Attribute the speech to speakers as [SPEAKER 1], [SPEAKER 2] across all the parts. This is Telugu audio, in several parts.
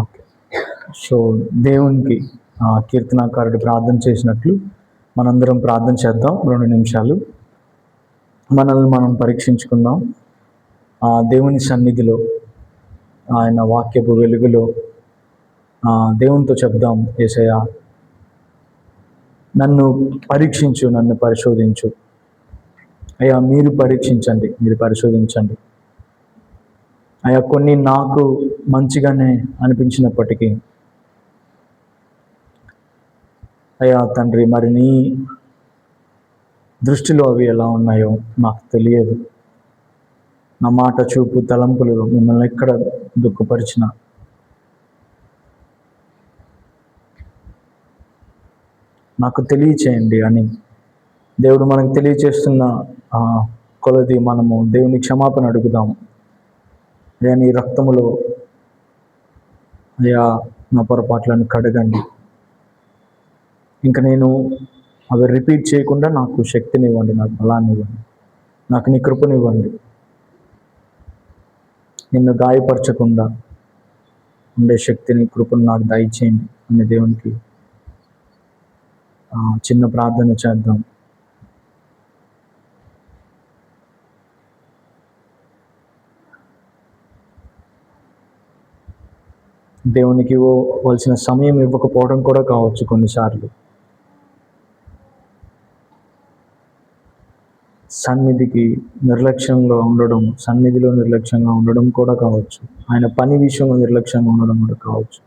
[SPEAKER 1] ఓకే. సో దేవునికి కీర్తనాకారుడు ప్రార్థన చేసినట్లు మనందరం ప్రార్థన చేద్దాం. రెండు నిమిషాలు. మనల్ని మనం పరీక్షించుకుందాం. ఆ దేవుని సన్నిధిలో ఆయన వాక్యపు వెలుగులో దేవునితో చెప్దాం ఏసయ్య. నన్ను పరీక్షించు నన్ను పరిశోధించు. అయ్యా మీరు పరీక్షించండి మీరు పరిశోధించండి. అయ్యా కొన్ని నాకు మంచిగానే అనిపించినప్పటికీ అయ్యా తండ్రి మరి నీ దృష్టిలో అవి ఎలా ఉన్నాయో నాకు తెలియదు. నా మాట చూపు తలంపులు మిమ్మల్ని ఎక్కడ దుఃఖపరిచిన. నాకు తెలియచేయండి అని దేవుడు మనకు తెలియచేస్తున్న కొలది మనము దేవుని క్షమాపణ అడుగుదాము. అయ్యా నీ రక్తములో అయ్యా నా పొరపాట్లను కడగండి. ఇంకా నేను అవి రిపీట్ చేయకుండా నాకు శక్తినివ్వండి నాకు బలాన్ని ఇవ్వండి నాకు నీ కృపనివ్వండి. నిన్ను గాయపరచకుండా ఉండే శక్తిని కృపను నాకు దయచేయండి. అనే దేవునికి చిన్న ప్రార్థన చేద్దాం. దేవునికి ఇవ్వవలసిన సమయం ఇవ్వకపోవడం కూడా కావచ్చు కొన్నిసార్లు. సన్నిధికి నిర్లక్ష్యంగా ఉండడం సన్నిధిలో నిర్లక్ష్యంగా ఉండడం కూడా కావచ్చు. ఆయన పని విషయంలో నిర్లక్ష్యంగా ఉండడం కూడా కావచ్చు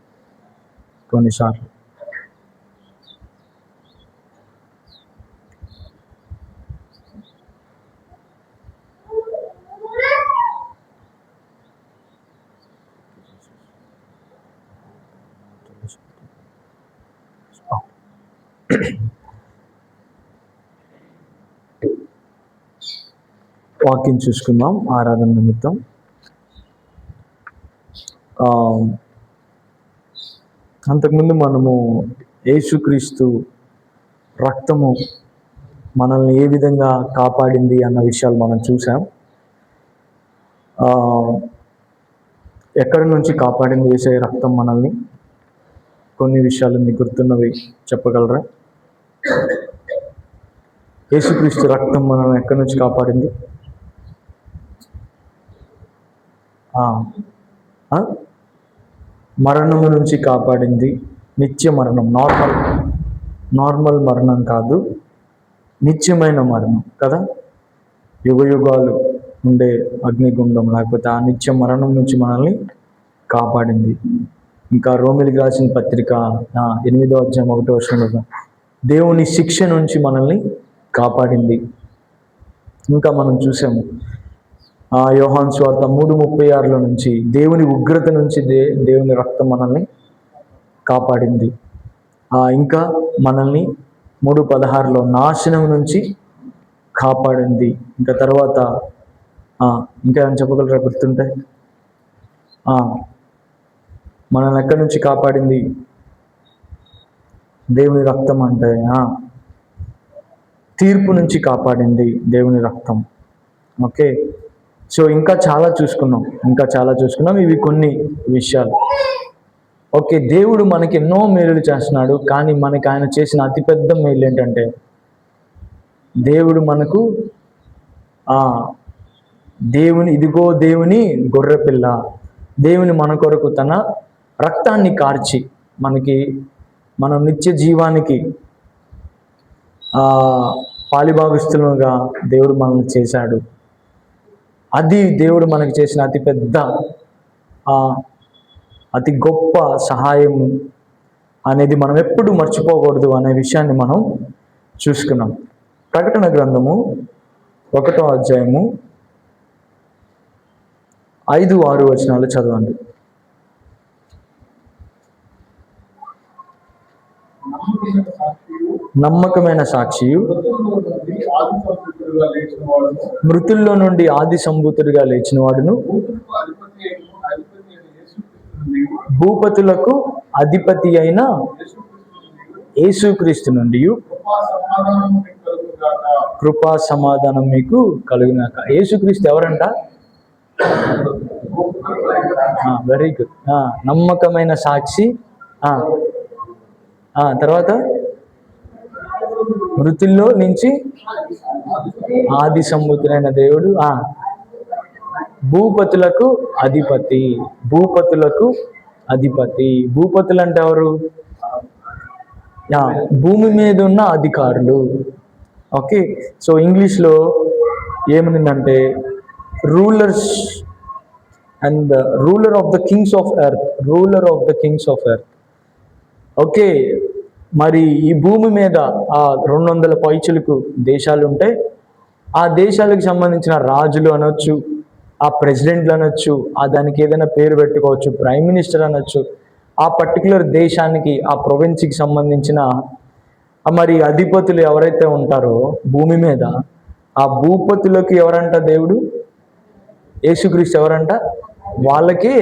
[SPEAKER 1] కొన్నిసార్లు. వాక్యం చూసుకుందాం ఆరాధన నిమిత్తం. అంతకుముందు మనము యేసుక్రీస్తు రక్తము మనల్ని ఏ విధంగా కాపాడింది అన్న విషయాలు మనం చూసాం. ఎక్కడి నుంచి కాపాడింది వేసే రక్తం మనల్ని? కొన్ని విషయాలు మీకు గుర్తున్నవి చెప్పగలరా? యేసుక్రీస్తు రక్తం మనల్ని ఎక్కడి నుంచి కాపాడింది? ఆ, మరణము నుంచి కాపాడింది. నిత్య మరణం. నార్మల్. నార్మల్ మరణం కాదు. నిత్యమైన మరణం కదా? యుగయుగాలు ఉండే అగ్నిగుండం లేకపోతే ఆ నిత్య మరణం నుంచి మనల్ని కాపాడింది. ఇంకా రోమిలికి రాసిన పత్రిక ఎనిమిదో అధ్యాయం ఒకటో వర్షంలో దేవుని శిక్ష నుంచి మనల్ని కాపాడింది. ఇంకా మనం చూసాము ఆ యోహాన్ స్వార్థ మూడు ముప్పై ఆరులో నుంచి దేవుని ఉగ్రత నుంచి దే దేవుని రక్తం మనల్ని కాపాడింది. ఆ, ఇంకా మనల్ని మూడు పదహారులో నాశనం నుంచి కాపాడింది. ఇంకా తర్వాత ఇంకా ఏమైనా చెప్పగలరా గుర్తుంటే? మనల్ని ఎక్కడి నుంచి కాపాడింది? దేవుని రక్తం అంటే తీర్పు నుంచి కాపాడింది దేవుని రక్తం. ఓకే? సో ఇంకా చాలా చూసుకున్నాం. ఇంకా చాలా చూసుకున్నాం. ఇవి కొన్ని విషయాలు. ఓకే దేవుడు మనకి ఎన్నో మేలులు చేస్తున్నాడు కానీ మనకి ఆయన చేసిన అతిపెద్ద మేలు ఏంటంటే దేవుడు మనకు ఆ దేవుని ఇదిగో దేవుని గొర్రెపిల్ల. దేవుని మన కొరకు తన రక్తాన్ని కార్చి మనకి మన నిత్య జీవానికి పాలిభావిస్తులుగా దేవుడు మనల్ని చేశాడు. అది దేవుడు మనకు చేసిన అతిపెద్ద అతి గొప్ప సహాయం అనేది మనం ఎప్పుడు మర్చిపోకూడదు అనే విషయాన్ని మనం చూసుకున్నాం. ప్రకటన గ్రంథము ఒకటో అధ్యాయము ఐదు ఆరు వచనాలు చదవండి.
[SPEAKER 2] నమ్మకమైన సాక్షియు. మృతుల్లో నుండి ఆది సంభూతుడిగా లేచిన వాడును
[SPEAKER 1] భూపతులకు అధిపతి అయిన యేసుక్రీస్తు నుండి
[SPEAKER 2] కృపా సమాధానం మీకు
[SPEAKER 1] కలిగినాక. కలుగునాక యేసుక్రీస్తు ఎవరంట? Very good. నమ్మకమైన సాక్షి. తర్వాత? మృతుల్లో నుంచి ఆది సముద్రైన దేవుడు ఆ భూపతులకు అధిపతి భూపతులకు అధిపతి. భూపతులు అంటే ఎవరు? ఆ, భూమి మీద ఉన్న అధికారులు. ఓకే సో ఇంగ్లీష్లో ఏమనిందంటే rulers and the ruler of the kings of earth ruler of the kings of earth. Okay. మరి ఈ భూమి మీద ఆ రెండు వందల పైచులకు దేశాలు ఉంటాయి ఆ దేశాలకు సంబంధించిన రాజులు అనొచ్చు ఆ ప్రెసిడెంట్లు అనొచ్చు ఆ దానికి ఏదైనా పేరు పెట్టుకోవచ్చు ప్రైమ్ మినిస్టర్ అనొచ్చు ఆ పర్టికులర్ దేశానికి ఆ ప్రొవిన్స్కి సంబంధించిన మరి అధిపతులు ఎవరైతే ఉంటారో భూమి మీద ఆ భూపతులకు ఎవరంట దేవుడు? యేసుక్రీస్తు ఎవరంట? వాళ్ళకే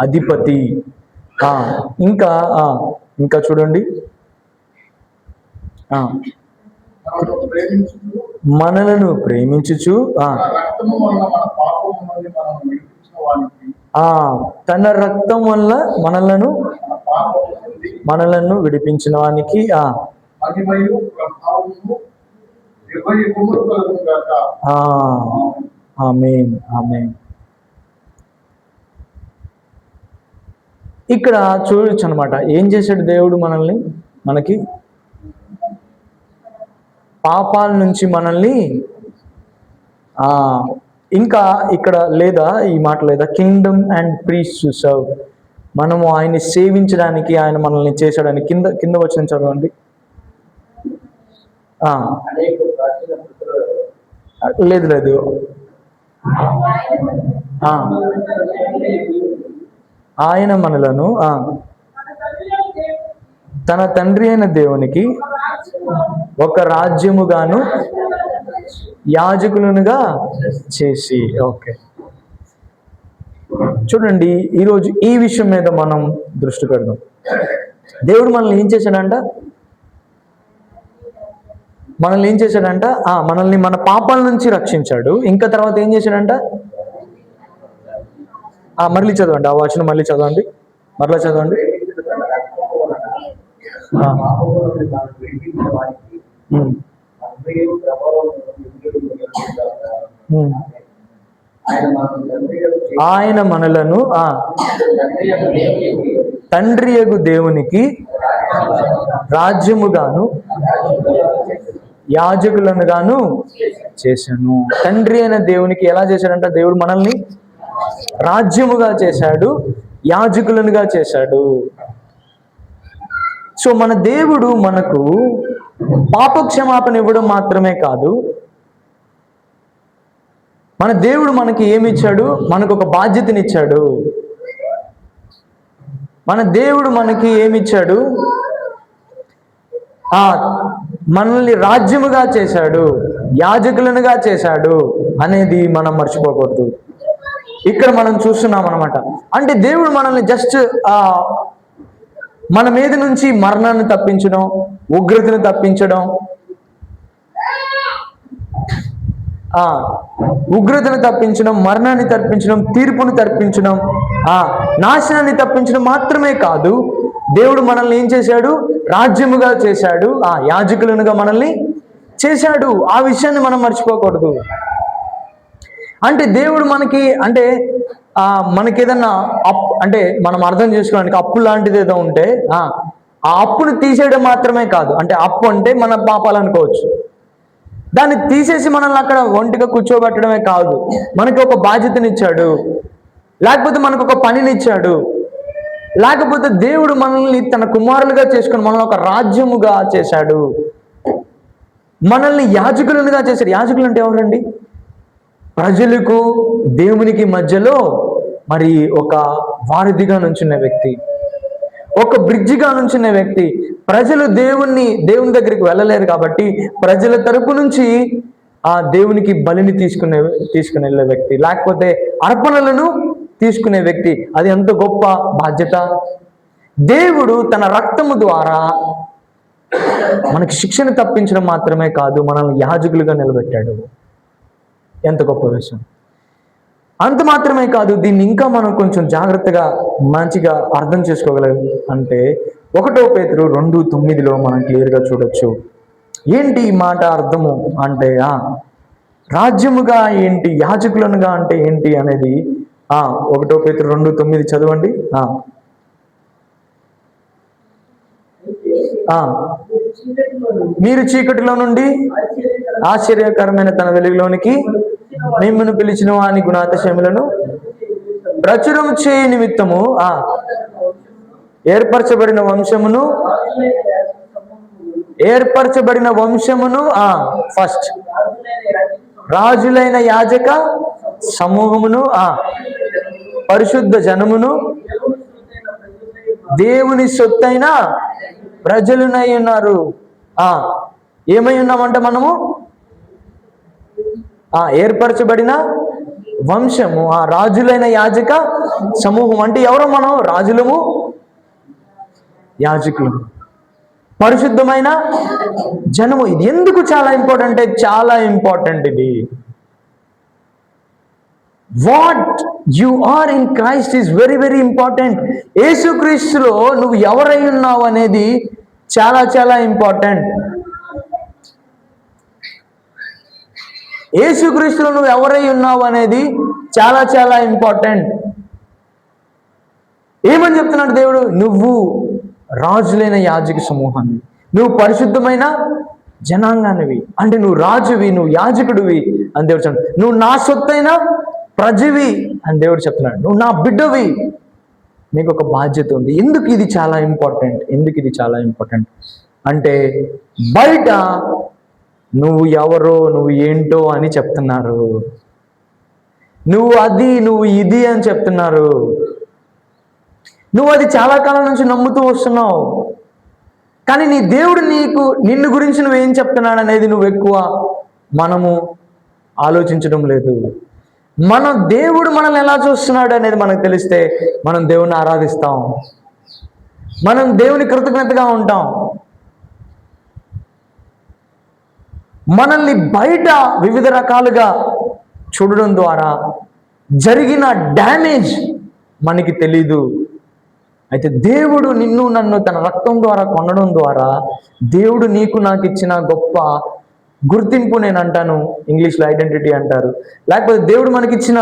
[SPEAKER 1] అధిపతి. ఇంకా ఇంకా చూడండి. మనలను ప్రేమించుచు ఆ, తన రక్తం వల్ల మనలను మనలను విడిపించిన వానికి ఆ,
[SPEAKER 3] మహిమయు ప్రభావము
[SPEAKER 1] ఇక్కడ చూడొచ్చు అనమాట ఏం చేశాడు దేవుడు మనల్ని? మనకి పాపాల నుంచి మనల్ని ఇంకా ఇక్కడ లేదా ఈ మాట లేదా kingdom and priests to serve మనము ఆయన్ని సేవించడానికి ఆయన మనల్ని చేశాడని కింద కింద వచ్చిన చదవండి. లేదు లేదు. ఆయన మనలను ఆ, తన తండ్రి అయిన దేవునికి ఒక రాజ్యముగాను యాజకులనుగా చేసి ఓకే. చూడండి ఈరోజు ఈ విషయం మీద మనం దృష్టి పెడదాం. దేవుడు మనల్ని ఏం చేశాడంట? మనల్ని ఏం చేశాడంట? ఆ, మనల్ని మన పాపాల నుంచి రక్షించాడు. ఇంకా తర్వాత ఏం చేశాడంట? మళ్ళీ చదవండి. ఆ వచనం మళ్ళీ చదవండి. మరలా చదవండి.
[SPEAKER 3] ఆయన
[SPEAKER 1] మనలను ఆ.
[SPEAKER 3] తండ్రి దేవునికి
[SPEAKER 1] తండ్రియగు దేవునికి రాజ్యముగాను యాజకులనుగాను చేశాను. తండ్రి అయిన దేవునికి ఎలా చేశాడంట? దేవుడు మనల్ని రాజ్యముగా చేశాడు యాజకులనుగా చేశాడు. సో మన దేవుడు మనకు పాపక్షమాపణ ఇవ్వడం మాత్రమే కాదు మన దేవుడు మనకి ఏమి ఇచ్చాడు మనకు ఒక బాధ్యతనిచ్చాడు. మన దేవుడు మనకి ఏమి ఇచ్చాడు ఆ మనల్ని రాజ్యముగా చేశాడు యాజకులనుగా చేశాడు అనేది మనం మర్చిపోకూడదు. ఇక్కడ మనం చూస్తున్నాం అనమాట అంటే దేవుడు మనల్ని జస్ట్ ఆ మన మీద నుంచి మరణాన్ని తప్పించడం ఉగ్రతను తప్పించడం ఆ ఉగ్రతను తప్పించడం మరణాన్ని తప్పించడం తీర్పును తప్పించడం ఆ నాశనాన్ని తప్పించడం మాత్రమే కాదు దేవుడు మనల్ని ఏం చేశాడు? రాజ్యముగా చేశాడు ఆ యాజకులనుగా మనల్ని చేశాడు. ఆ విషయాన్ని మనం మర్చిపోకూడదు. అంటే దేవుడు మనకి అంటే మనకి ఏదన్నా అప్ అంటే మనం అర్థం చేసుకోవడానికి అప్పు లాంటిది ఏదో ఉంటే ఆ ఆ అప్పును తీసేయడం మాత్రమే కాదు. అంటే అప్పు అంటే మన పాపాలు అనుకోవచ్చు. దాన్ని తీసేసి మనల్ని అక్కడ ఒంటిగా కూర్చోబెట్టడమే కాదు. మనకి ఒక బాధ్యతనిచ్చాడు. లేకపోతే మనకు ఒక పనినిచ్చాడు. లేకపోతే దేవుడు మనల్ని తన కుమారులుగా చేసుకుని మనల్ని ఒక రాజ్యముగా చేశాడు. మనల్ని యాజకులుగా చేశాడు. యాజకులు అంటే ఎవరండి? ప్రజలకు దేవునికి మధ్యలో మరి ఒక వారధిగా నుంచున్న వ్యక్తి ఒక బ్రిడ్జిగా నుంచున్న వ్యక్తి. ప్రజలు దేవుణ్ణి దేవుని దగ్గరికి వెళ్ళలేరు కాబట్టి ప్రజల తరపు నుంచి ఆ దేవునికి బలిని తీసుకునే తీసుకుని వెళ్ళే వ్యక్తి లేకపోతే అర్పణలను తీసుకునే వ్యక్తి. అది ఎంత గొప్ప బాధ్యత. దేవుడు తన రక్తము ద్వారా మనకి శిక్షణ తప్పించడం మాత్రమే కాదు మనల్ని యాజకులుగా నిలబెట్టాడు. ఎంత గొప్ప విషయం. అంత మాత్రమే కాదు దీన్ని ఇంకా మనం కొంచెం జాగ్రత్తగా మంచిగా అర్థం చేసుకోగలం అంటే ఒకటో పేతురు రెండు తొమ్మిదిలో మనం క్లియర్గా చూడొచ్చు. ఏంటి ఈ మాట అర్థము అంటే ఆ రాజ్యముగా ఏంటి యాజకులనుగా అంటే ఏంటి అనేది ఆ ఒకటో పేతురు రెండు తొమ్మిది చదవండి ఆ. మీరు చీకటిలో నుండి ఆశ్చర్యకరమైన తన వెలుగులోనికి మిమ్మల్ని పిలిచిన వాని గుణాతిశయములను ప్రచురం చేయ నిమిత్తము ఆ ఏర్పరచబడిన వంశమును ఏర్పరచబడిన వంశమును ఆ ఫస్ట్. రాజులైన యాజక సమూహమును ఆ పరిశుద్ధ జనమును దేవుని సొత్తైన ప్రజలునై ఉన్నారు. ఆ ఏమై ఉన్నామంట మనము? ఆ ఏర్పరచబడిన వంశము ఆ రాజులైన యాజక సమూహం. అంటే ఎవరు మనం? రాజులము యాజకులు. పరిశుద్ధమైన జనము ఇది. ఎందుకు చాలా ఇంపార్టెంట్ అంటే చాలా ఇంపార్టెంట్ ఇది. What you are in Christ is very very important యేసుక్రీస్తులో నువ్వు ఎవరై ఉన్నావు అనేది చాలా చాలా ఇంపార్టెంట్. యేసుక్రీస్తులు నువ్వు ఎవరై ఉన్నావు అనేది చాలా చాలా ఇంపార్టెంట్. ఏమని చెప్తున్నాడు దేవుడు? నువ్వు రాజులైన యాజక సమూహాన్ని నువ్వు పరిశుద్ధమైన జనాంగానివి అంటే నువ్వు రాజువి నువ్వు యాజకుడివి అని దేవుడు చెప్తున్నాడు. నువ్వు నా సొత్తైన ప్రజవి అని దేవుడు చెప్తున్నాడు. నువ్వు నా బిడ్డవి. నీకు ఒక బాధ్యత ఉంది. ఎందుకు ఇది చాలా ఇంపార్టెంట్? ఎందుకు ఇది చాలా ఇంపార్టెంట్? అంటే బయట నువ్వు ఎవరో నువ్వు ఏంటో అని చెప్తున్నారు. నువ్వు అది నువ్వు ఇది అని చెప్తున్నారు. నువ్వు అది చాలా కాలం నుంచి నమ్ముతూ వస్తున్నావు. కానీ నీ దేవుడు నీకు నిన్ను గురించి నువ్వేం చెప్తున్నాడు అనేది నువ్వు ఎక్కువ మనము ఆలోచించడం లేదు. మన దేవుడు మనల్ని ఎలా చూస్తున్నాడు అనేది మనకు తెలిస్తే మనం దేవుణ్ణి ఆరాధిస్తాం. మనం దేవుని కృతజ్ఞతగా ఉంటాం. మనల్ని బయట వివిధ రకాలుగా చూడడం ద్వారా జరిగిన డ్యామేజ్ మనకి తెలీదు. అయితే దేవుడు నిన్ను నన్ను తన రక్తం ద్వారా కొనడం ద్వారా దేవుడు నీకు నాకు ఇచ్చిన గొప్ప గుర్తింపు నేను అంటాను. ఇంగ్లీష్లో ఐడెంటిటీ అంటారు. లేకపోతే దేవుడు మనకిచ్చిన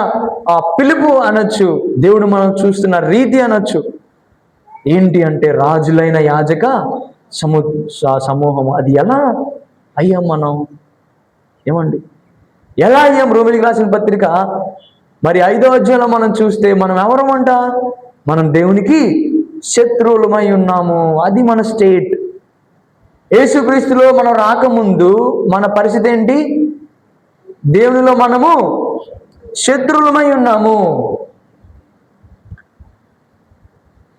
[SPEAKER 1] ఆ పిలుపు అనొచ్చు దేవుడు మనం చూస్తున్న రీతి అనొచ్చు. ఏంటి అంటే రాజులైన యాజక సమూ స- సమూహం అది ఎలా? అయ్యాం మనం ఏమండి? ఎలా అయ్యాం రోమిలికి రాసిన పత్రిక? మరి ఐదో అధ్యాయంలో మనం చూస్తే మనం ఎవరమంట మనం దేవునికి శత్రువులమై ఉన్నాము. అది మన స్టేట్ యేసుక్రీస్తులో మనం రాకముందు మన పరిస్థితి ఏంటి? దేవునిలో మనము శత్రువులమై ఉన్నాము.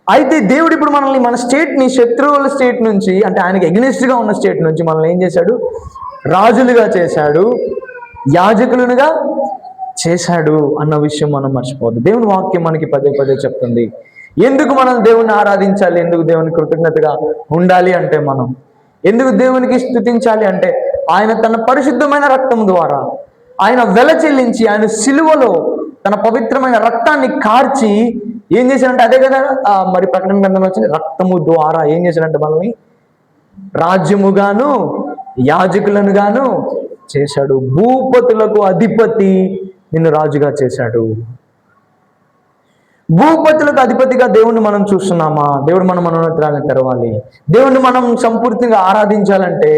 [SPEAKER 1] అయితే దేవుడు ఇప్పుడు మనల్ని మన స్టేట్ని శత్రువుల స్టేట్ నుంచి అంటే ఆయనకి against గా ఉన్న స్టేట్ నుంచి మనల్ని ఏం చేశాడు? రాజులుగా చేశాడు. యాజకులుగా చేశాడు అన్న విషయం మనం మర్చిపోవద్దు. దేవుని వాక్యం మనకి పదే పదే చెప్తుంది. ఎందుకు మనం దేవుని ఆరాధించాలి? ఎందుకు దేవుని కృతజ్ఞతగా ఉండాలి అంటే మనం? ఎందుకు దేవునికి స్థుతించాలి అంటే ఆయన తన పరిశుద్ధమైన రక్తం ద్వారా ఆయన వెల చెల్లించి ఆయన సిలువలో తన పవిత్రమైన రక్తాన్ని కార్చి ఏం చేశాడంటే అదే కదా మరి ప్రకటన గ్రంథంలో వచ్చింది రక్తము ద్వారా ఏం చేశాడంటే మనల్ని రాజ్యముగాను యాజకులను గాను చేశాడు. భూపతులకు అధిపతి నిన్ను రాజుగా చేశాడు. భూపతులకు అధిపతిగా దేవుణ్ణి మనం చూస్తున్నామా? దేవుడు మనం మనోన్నతాలను తెరవాలి. దేవుణ్ణి మనం సంపూర్తిగా ఆరాధించాలంటే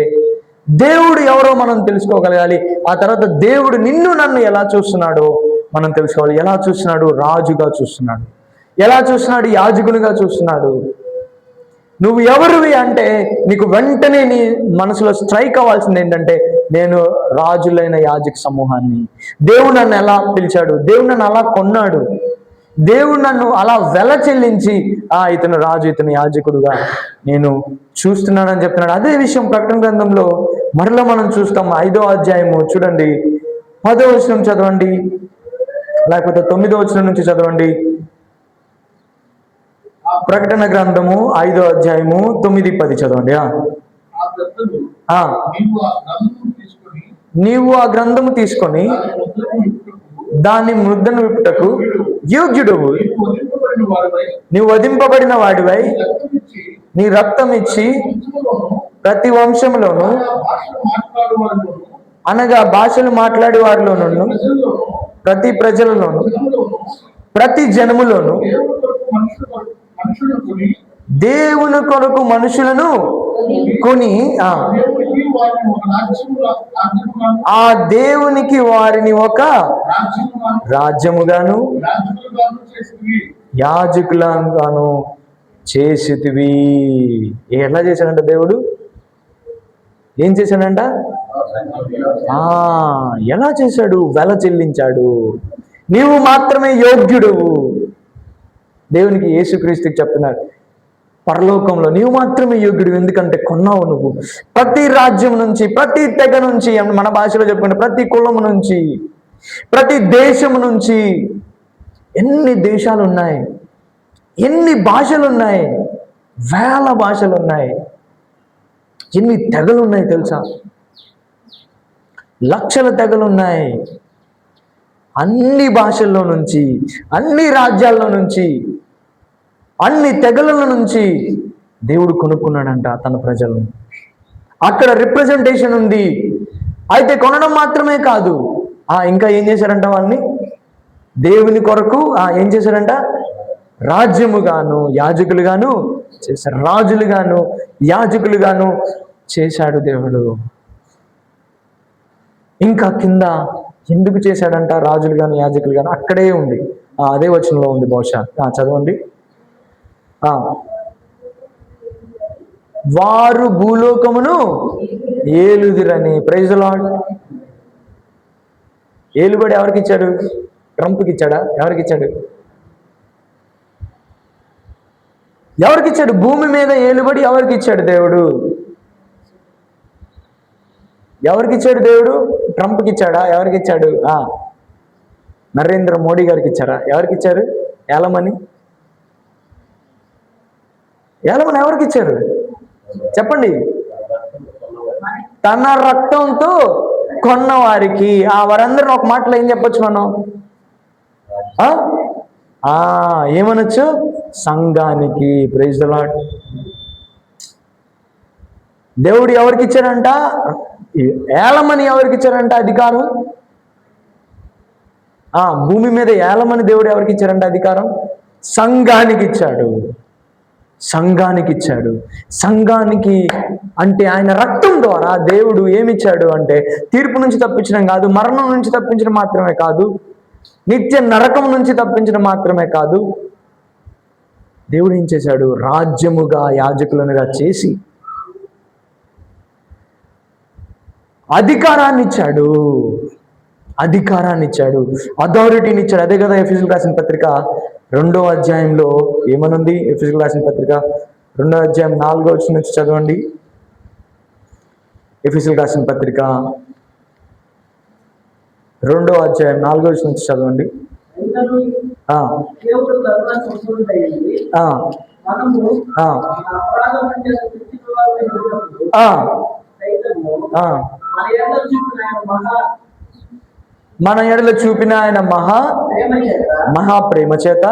[SPEAKER 1] దేవుడు ఎవరో మనం తెలుసుకోగలగాలి. ఆ తర్వాత దేవుడు నిన్ను నన్ను ఎలా చూస్తున్నాడో మనం తెలుసుకోవాలి. ఎలా చూస్తున్నాడు? రాజుగా చూస్తున్నాడు. ఎలా చూస్తున్నాడు? యాజకునిగా చూస్తున్నాడు. నువ్వు ఎవరివి అంటే నీకు వెంటనే నీ మనసులో స్ట్రైక్ అవ్వాల్సింది ఏంటంటే నేను రాజులైన యాజక సమూహాన్ని. దేవుడు నన్ను ఎలా పిలిచాడు? దేవుడు నన్ను అలా కొన్నాడు. దేవుడు నన్ను అలా వెల చెల్లించి ఆ ఇతను రాజు ఇతను యాజకుడుగా నేను చూస్తున్నానని చెప్తున్నాడు. అదే విషయం ప్రకటన గ్రంథంలో మరలా మనం చూస్తాం. ఐదో అధ్యాయము చూడండి. పదో వచనం చదవండి. లేకపోతే తొమ్మిదో వచనం నుంచి చదవండి. ప్రకటన గ్రంథము ఐదో అధ్యాయము తొమ్మిది పది చదవండి
[SPEAKER 3] నీవు ఆ గ్రంథము తీసుకొని
[SPEAKER 1] దాన్ని ముద్దను విప్పుటకు
[SPEAKER 3] వారిపై
[SPEAKER 1] నీవు వధింపబడిన వాడివై నీ రక్తం ఇచ్చి ప్రతి వంశంలోను అనగా భాషలు మాట్లాడే వారిలోను ప్రతి ప్రజలలోను ప్రతి జనములోను
[SPEAKER 3] దేవుని కొరకు మనుషులను కొని
[SPEAKER 1] ఆ
[SPEAKER 3] దేవునికి వారిని ఒక రాజ్యముగాను
[SPEAKER 1] యాజకులంగాను చేసితివి. ఎట్లా చేశాడంట దేవుడు? ఏం చేశాడంట? ఆ ఎలా చేశాడు? వెల చెల్లించాడు. నీవు మాత్రమే యోగ్యుడు దేవునికి యేసుక్రీస్తుకి చెప్తున్నాడు పరలోకంలో నీవు మాత్రమే యోగ్యుడు ఎందుకంటే కొన్నావు నువ్వు. ప్రతి రాజ్యం నుంచి ప్రతి తెగ నుంచి మన భాషలో చెప్పుకుంటే ప్రతి కులం నుంచి ప్రతి దేశం నుంచి ఎన్ని దేశాలు ఉన్నాయి ఎన్ని భాషలు ఉన్నాయి వేల భాషలు ఉన్నాయి ఎన్ని తెగలు ఉన్నాయి తెలుసా? లక్షల తెగలు ఉన్నాయి అన్ని భాషల్లో నుంచి అన్ని రాజ్యాల్లో నుంచి అన్ని తెగల నుంచి దేవుడు కొనుక్కున్నాడంట తన ప్రజలను. అక్కడ రిప్రజెంటేషన్ ఉంది. అయితే కొనడం మాత్రమే కాదు. ఆ ఇంకా ఏం చేశారంట వాళ్ళని? దేవుని కొరకు ఆ ఏం చేశారంట? రాజ్యముగాను యాజకులుగాను చేశారు. రాజులుగాను యాజకులుగాను చేశాడు దేవుడు. ఇంకా కింద ఎందుకు చేశాడంట? రాజులు గాను యాజకులు గాను అక్కడే ఉంది. అదే వచనంలో ఉంది బహుశా. చదవండి. వారు భూలోకమును ఏలుదిరని. ప్రైజ్ లాడ్ ఏలుబడి ఎవరికి ఇచ్చాడు? ట్రంప్కి ఇచ్చాడా? ఎవరికి ఇచ్చాడు? ఎవరికి ఇచ్చాడు? భూమి మీద ఏలుబడి ఎవరికి ఇచ్చాడు దేవుడు? ఎవరికి ఇచ్చాడు దేవుడు? ట్రంప్కి ఇచ్చాడా? ఎవరికి ఇచ్చాడు? ఆ, నరేంద్ర మోడీ గారికి ఇచ్చారా? ఎవరికి ఇచ్చారు? ఏలమని? ఏలమని ఎవరికి ఇచ్చారు? చెప్పండి. తన రక్తంతో కొన్న వారికి ఆ వారందరిని ఒక మాటలో ఏం చెప్పొచ్చు మనం? ఆ? ఆ, ఏమనొచ్చు? సంఘానికి. ప్రైజ్ లాడ్ దేవుడు ఎవరికి ఇచ్చాడంట? ఏలమని ఎవరికి ఇచ్చారంట అధికారం? ఆ భూమి మీద ఏలమని దేవుడు ఎవరికి ఇచ్చారంట అధికారం? సంఘానికి ఇచ్చాడు. సంఘానికి ఇచ్చాడు సంఘానికి అంటే ఆయన రక్తం ద్వారా దేవుడు ఏమిచ్చాడు అంటే తీర్పు నుంచి తప్పించడం కాదు మరణం నుంచి తప్పించడం మాత్రమే కాదు నిత్య నరకం నుంచి తప్పించడం మాత్రమే కాదు. దేవుడు ఏం చేశాడు? రాజ్యముగా యాజకులనుగా చేసి అధికారాన్ని ఇచ్చాడు అధికారాన్ని ఇచ్చాడు అథారిటీని ఇచ్చాడు. అదే కదా ఎఫీసులు రాసిన పత్రిక. రెండో అధ్యాయంలో ఏమనుంది? ఎఫీసులు రాసిన పత్రిక. రెండో అధ్యాయం నాలుగో వచ్చిన నుంచి చదవండి. ఎఫీసులు రాసిన పత్రిక. రెండో అధ్యాయం నాలుగో వచ్చిన నుంచి చదవండి. ఆ,
[SPEAKER 4] దేవుడు కరుణ సంపూర్ణుడైంది
[SPEAKER 1] ఆ,
[SPEAKER 4] మనము
[SPEAKER 1] ఆ,
[SPEAKER 4] మన ఎడల చూపిన ఆయన మహా
[SPEAKER 1] మహా
[SPEAKER 4] ప్రేమ చేత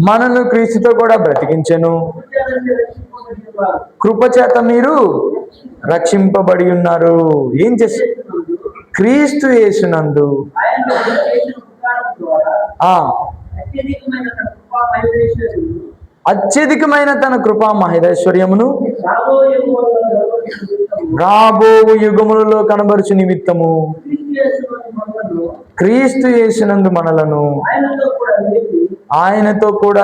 [SPEAKER 1] మనను క్రీస్తుతో కూడా బ్రతికించెను. కృపచేత మీరు రక్షింపబడి ఉన్నారు. ఏం చేసి క్రీస్తు యేసునందు. ఆ.
[SPEAKER 4] అత్యధికమైన తన కృపా
[SPEAKER 1] మహేశ్వర్యమును రాబో యుగములలో కనబరుచు నిమిత్తము.
[SPEAKER 4] క్రీస్తు చేసినందు మనలను ఆయనతో కూడా లేపి
[SPEAKER 1] ఆయనతో కూడా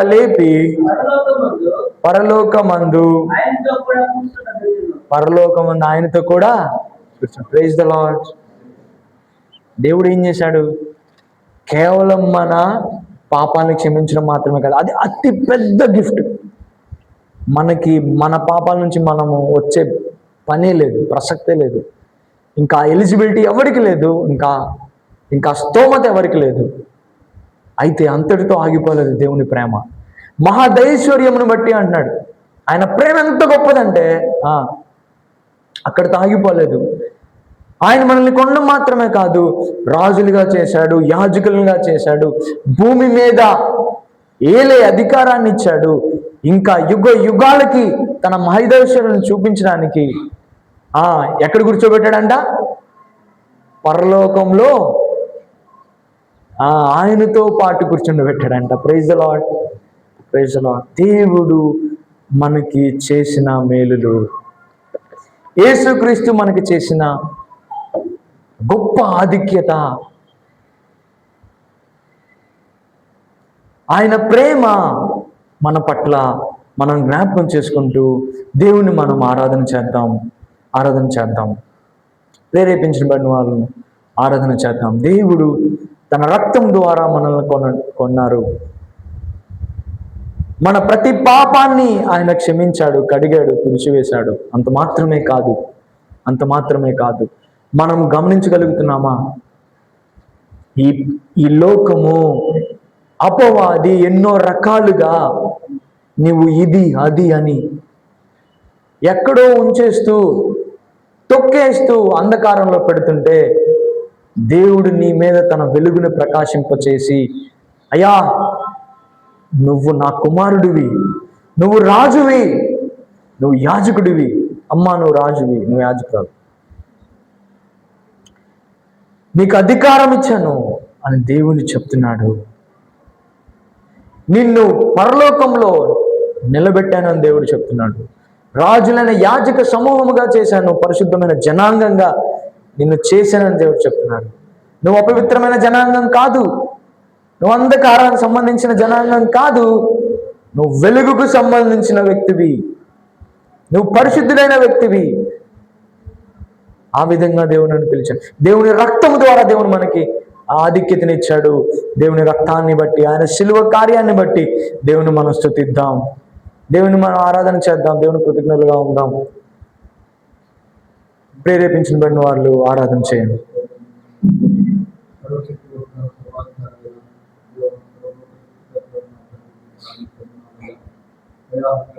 [SPEAKER 1] పరలోక
[SPEAKER 4] పరలోకమందు
[SPEAKER 1] పరలోకమందు
[SPEAKER 4] ఆయనతో కూడా
[SPEAKER 1] ప్రైజ్ ద లాడ్ దేవుడు ఏం చేశాడు? కేవలం మన పాపాలను క్షమించడం మాత్రమే కాదు అది అతి పెద్ద గిఫ్ట్. మనకి మన పాపాల నుంచి మనము వచ్చే పనే లేదు ప్రసక్తే లేదు. ఇంకా ఎలిజిబిలిటీ ఎవరికి లేదు ఇంకా ఇంకా స్తోమత ఎవరికి లేదు. అయితే అంతటితో ఆగిపోలేదు దేవుని ప్రేమ. మహాదైశ్వర్యమును బట్టి అంటున్నాడు. ఆయన ప్రేమ ఎంత గొప్పదంటే అక్కడితో ఆగిపోలేదు. ఆయన మనల్ని కొండ మాత్రమే కాదు రాజులుగా చేశాడు యాజకులుగా చేశాడు భూమి మీద ఏలే అధికారాన్ని ఇచ్చాడు ఇంకా యుగ యుగాలకి తన మహిదర్శలను చూపించడానికి ఎక్కడ కూర్చోబెట్టాడంట? పరలోకంలో. ఆయనతో పాటు కూర్చుండబెట్టాడంట. ప్రైజ్ లాడ్ ప్రైజ్ లాడ్ దేవుడు మనకి చేసిన మేలులు. యేసుక్రీస్తు మనకి చేసిన గొప్ప ఆధిక్యత. ఆయన ప్రేమ మన పట్ల మనం జ్ఞాపకం చేసుకుంటూ దేవుని మనం ఆరాధన చేద్దాం. ఆరాధన చేద్దాం. ప్రేరేపించబడిన వాళ్ళను ఆరాధన చేద్దాం. దేవుడు తన రక్తం ద్వారా మనల్ని కొన కొన్నారు. మన ప్రతి పాపాన్ని ఆయన క్షమించాడు కడిగాడు తుడిచివేశాడు. అంత మాత్రమే కాదు. అంత మాత్రమే కాదు. మనం గమనించగలుగుతున్నామా? ఈ ఈ లోకము అపవాది ఎన్నో రకాలుగా నీవు ఇది అది అని ఎక్కడో ఉంచేస్తూ తొక్కేస్తూ అంధకారంలో పెడుతుంటే దేవుడు నీ మీద తన వెలుగును ప్రకాశింపచేసి అయ్యా నువ్వు నా కుమారుడివి నువ్వు రాజువి నువ్వు యాజకుడివి. అమ్మా నువ్వు రాజువి నువ్వు యాజకురావు నీకు అధికారం ఇచ్చాను అని దేవుని చెప్తున్నాడు. నిన్ను పరలోకంలో నిలబెట్టానని దేవుడు చెప్తున్నాడు. రాజులైన యాజక సమూహముగా చేశాను. పరిశుద్ధమైన జనాంగంగా నిన్ను చేశానని దేవుడు చెప్తున్నాడు. నువ్వు అపవిత్రమైన జనాంగం కాదు. నువ్వు అంధకారానికి సంబంధించిన జనాంగం కాదు. నువ్వు వెలుగుకు సంబంధించిన వ్యక్తివి. నువ్వు పరిశుద్ధుడైన వ్యక్తివి. ఆ విధంగా దేవుని పిలిచాడు. దేవుని రక్తం ద్వారా దేవుడు మనకి ఆధిక్యతనిచ్చాడు దేవుని రక్తాన్ని బట్టి ఆయన శిలువ కార్యాన్ని బట్టి దేవుని మనం స్థుతిద్దాం. దేవుని మనం ఆరాధన చేద్దాం దేవుని కృతజ్ఞతలుగా ఉందాం ప్రేరేపించిన వాళ్ళు ఆరాధన చేయండి
[SPEAKER 3] Yeah.